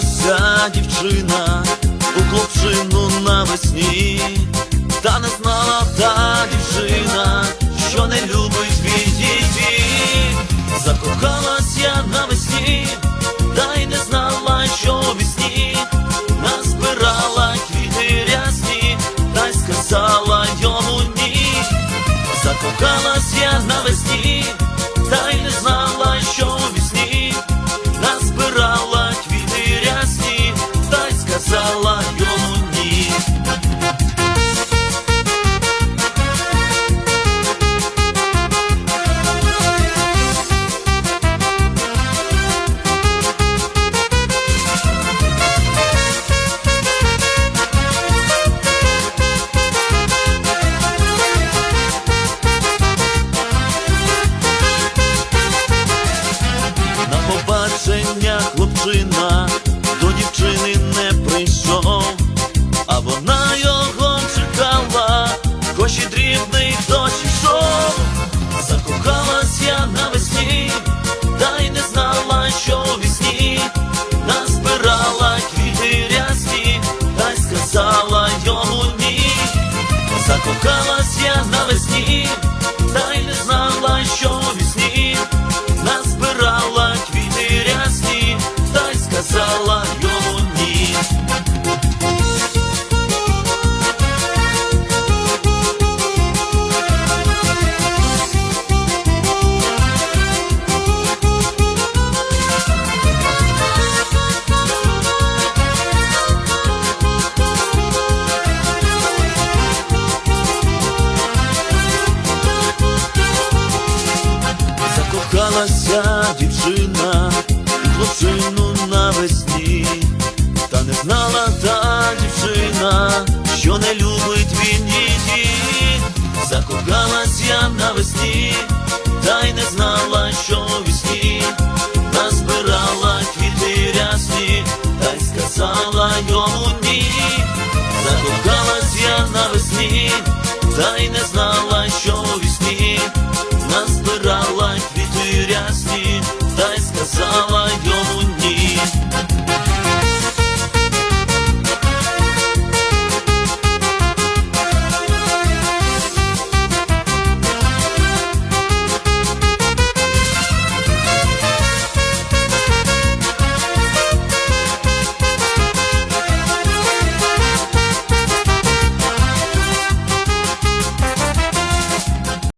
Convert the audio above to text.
закохалася дівчина у хлопчину навесні, та не знала та дівчина, що не любить її. Закохалась я навесні, та й не знала, що вісні назбирала квіти рясні, та й сказала йому ні. Закохалась я навесні, побачення хлопчина дівчина хлопчину навесні, та не знала та дівчина, що не любить він її. Закохалась я навесні, та й не знала, що вісні назбирала квіти рясні, та й сказала йому ні. Закохалась я навесні, та й не знала, що